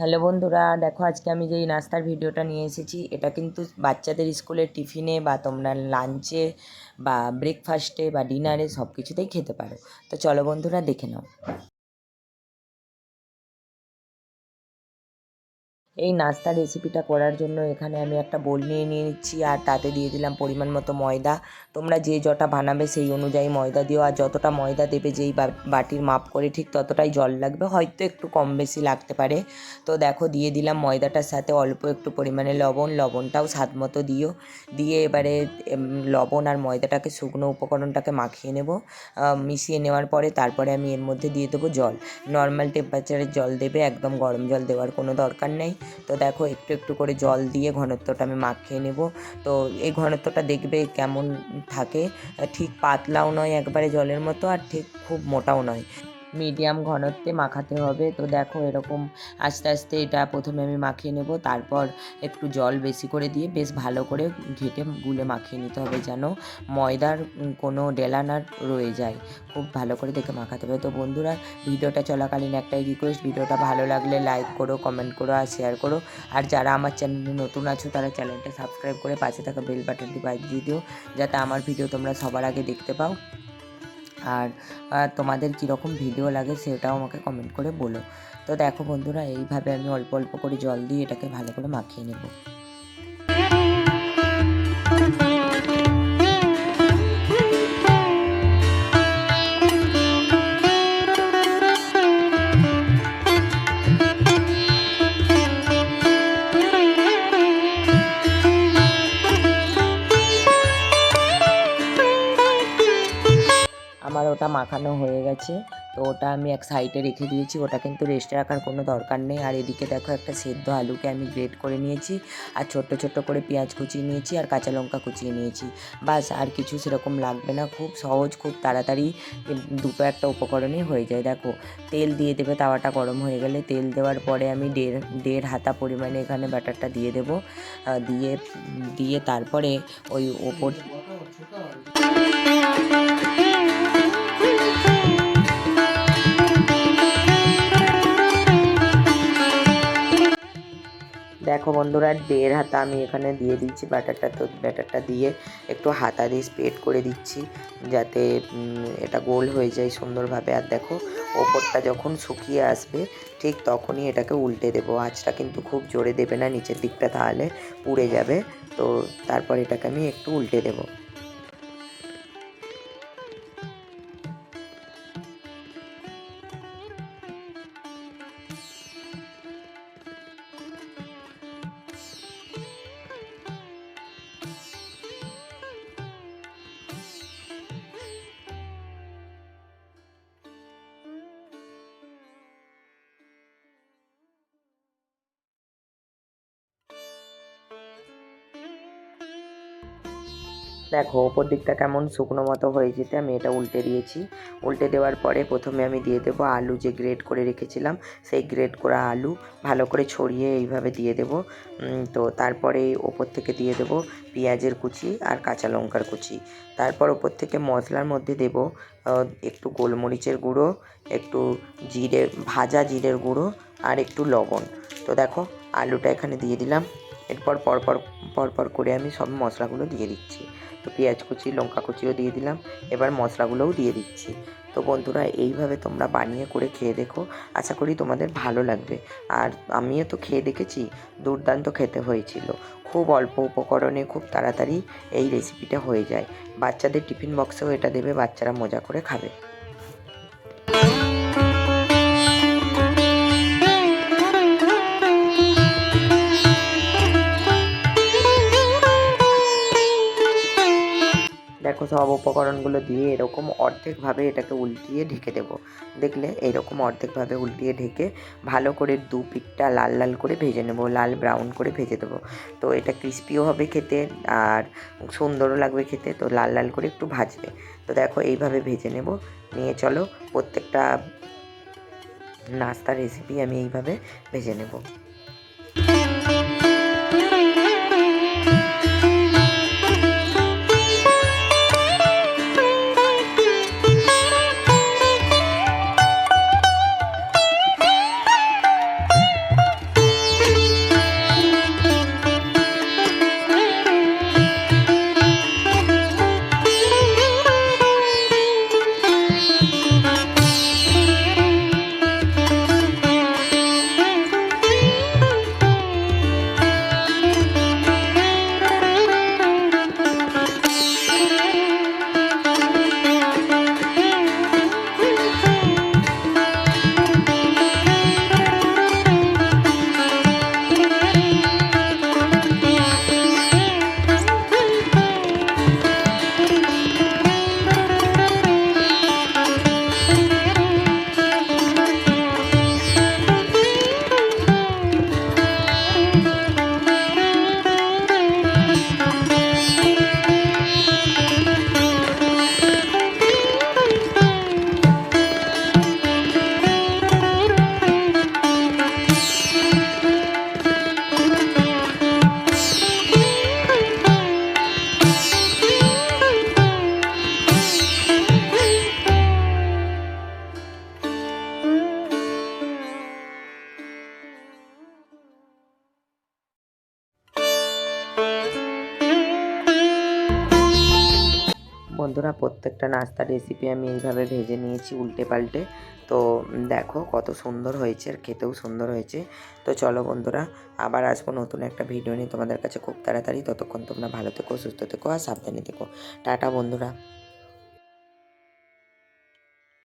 Hello বন্ধুরা, দেখো আজকে আমি যে নাস্তার ভিডিওটা নিয়ে এসেছি, এটা কিন্তু বাচ্চাদের স্কুলের টিফিনে বা তোমরা লাঞ্চে বা ব্রেকফাস্টে বা ডিনারে সব কিছুতেই খেতে পারো। তো চলো বন্ধুরা, দেখে নাও। এই নাস্তা রেসিপিটা করার জন্য এখানে আমি একটা বোল নিয়ে নিয়ে নিচ্ছি, আর তাতে দিয়ে দিলাম পরিমাণ মতো ময়দা। তোমরা যে যটা বানাবে সেই অনুযায়ী ময়দা দিও, আর যতটা ময়দা দেবে যেই বাটির মাপ করে ঠিক ততটাই জল লাগবে, হয়তো একটু কম বেশি লাগতে পারে। তো দেখো, দিয়ে দিলাম ময়দাটার সাথে অল্প একটু পরিমাণে লবণ, লবণটাও স্বাদ মতো দিও। দিয়ে এবারে লবণ আর ময়দাটাকে শুকনো উপকরণটাকে মাখিয়ে নেব। মিশিয়ে নেওয়ার পরে তারপরে আমি এর মধ্যে দিয়ে দেবো জল। নর্মাল টেম্পারেচারের জল দেবে, একদম গরম জল দেওয়ার কোনো দরকার নেই। তো দেখো একটু একটু করে জল দিয়ে ঘনত্বটা আমি মাখিয়ে নেব। তো এই ঘনত্বটা দেখবে কেমন থাকে। ঠিক পাতলাও নয় একবারে জলের মতো আর ঠিক খুব মোটাও নয়। মিডিয়াম ঘনত্বে মাখাতে হবে। তো দেখো এরকম আস্তে আস্তে এটা প্রথমে আমি মাখিয়ে নেব, তারপর একটু জল বেশি করে দিয়ে বেশ ভালো করে ঘেটে গুলে মাখিয়ে নিতে হবে যেন ময়দার কোনো ডেলা না রয়ে যায়। খুব ভালো করে দেখে মাখাতে হবে। তো বন্ধুরা, ভিডিওটা চলাকালীন একটাই রিকোয়েস্ট ভিডিওটা ভালো লাগলে লাইক করো কমেন্ট করো আর শেয়ার করো। আর যারা আমার চ্যানেলে নতুন আছো, তারা চ্যানেলটা সাবস্ক্রাইব করে পাশে থাকা বেল বাটনটি বাজিয়ে দিও, যাতে আমার ভিডিও তোমরা সবার আগে দেখতে পাও। আর তোমাদের কীরকম ভিডিও লাগে সেটাও আমাকে কমেন্ট করে বলো। তো দেখো বন্ধুরা, এইভাবে আমি অল্প অল্প করে জল দিয়ে এটাকে ভালো করে মাখিয়ে নেব। আমার ওটা মাখানো হয়ে গেছে। তো ওটা আমি এক সাইডে রেখে দিয়েছি। ওটা কিন্তু রেস্টে রাখার কোনো দরকার নেই। আর এদিকে দেখো একটা সেদ্ধ আলুকে আমি গ্রেট করে নিয়েছি। আর ছোট্ট ছোট্ট করে পেঁয়াজ কুচিয়ে নিয়েছি আর কাঁচা লঙ্কা কুচিয়ে নিয়েছি। বাস, আর কিছু সেরকম লাগবে না। খুব সহজ, খুব তাড়াতাড়ি দুটো একটা উপকরণই হয়ে যায়। দেখো, তেল দিয়ে দেবে, তাওয়াটা গরম হয়ে গেলে তেল দেওয়ার পরে আমি দেড় দেড় হাতা পরিমাণে এখানে ব্যাটারটা দিয়ে দেবো। দিয়ে দিয়ে তারপরে ওই ওপর দেখো বন্ধুরা, দেড় হাতা আমি এখানে দিয়ে দিচ্ছি ব্যাটারটা তো, ব্যাটারটা দিয়ে একটু হাতা দিয়ে স্প্রেড করে দিচ্ছি যাতে এটা গোল হয়ে যায় সুন্দরভাবে। আর দেখো, ওপরটা যখন শুকিয়ে আসবে, ঠিক তখনই এটাকে উল্টে দেবো। আঁচটা কিন্তু খুব জোরে দেবে না, নিচের দিকটা তাহলে পুড়ে যাবে। তো তারপর এটাকে আমি একটু উল্টে দেবো। দেখো, ওপর দিকটা কেমন শুকনো মতো হয়ে যেতে আমি এটা উল্টে দিয়েছি। উল্টে দেওয়ার পরে প্রথমে আমি দিয়ে দেবো আলু যে গ্রেড করে রেখেছিলাম, সেই গ্রেড করা আলু ভালো করে ছড়িয়ে এইভাবে দিয়ে দেবো। তো তারপরে ওপর থেকে দিয়ে দেবো পেঁয়াজের কুচি আর কাঁচা লঙ্কার কুচি। তারপর ওপর থেকে মশলার মধ্যে দেব একটু গোলমরিচের গুঁড়ো, একটু জিরে, ভাজা জিরের গুঁড়ো আর একটু লবণ। তো দেখো, আলুটা এখানে দিয়ে দিলাম। এরপর পরপর পরপর করে আমি সব মশলাগুলো দিয়ে দিচ্ছি। তো পেঁয়াজ কুচি, লঙ্কা কুচিও দিয়ে দিলাম। এবার মশলাগুলোও দিয়ে দিচ্ছি। তো বন্ধুরা, এইভাবে তোমরা বানিয়ে করে খেয়ে দেখো। আশা করি তোমাদের ভালো লাগবে। আর আমিও তো খেয়ে দেখেছি, দুর্দান্ত খেতে হয়েছিল। খুব অল্প উপকরণে খুব তাড়াতাড়ি এই রেসিপিটা হয়ে যায়। বাচ্চাদের টিফিন বক্সেও এটা দেবে, বাচ্চারা মজা করে খাবে। দেখো সব উপকরণগুলো দিয়ে এরকম অর্ধেকভাবে এটাকে উল্টিয়ে ঢেকে দেবো। দেখলে এরকম অর্ধেকভাবে উল্টিয়ে ঢেকে ভালো করে দু পিঠটা লাল লাল করে ভেজে নেব, লাল ব্রাউন করে ভেজে দেবো। তো এটা ক্রিস্পিও হবে খেতে আর সুন্দরও লাগবে খেতে, তো লাল লাল করে একটু ভাজবে। তো দেখো এইভাবে ভেজে নেব। নিয়ে চলো প্রত্যেকটা নাস্তার রেসিপি আমি এইভাবে ভেজে নেব। বন্ধুরা, প্রত্যেকটা নাস্তা রেসিপি আমি এইভাবে ভেজে নিয়েছি উল্টে পাল্টে। তো দেখো কত সুন্দর হয়েছে আর খেতেও সুন্দর হয়েছে। তো চলো বন্ধুরা, আবার আসব নতুন একটা ভিডিও নিয়ে তোমাদের কাছে খুব তাড়াতাড়ি। ততক্ষণ তোমরা ভালো থেকো, সুস্থ থেকো আর সাবধানে থেকো। টাটা বন্ধুরা।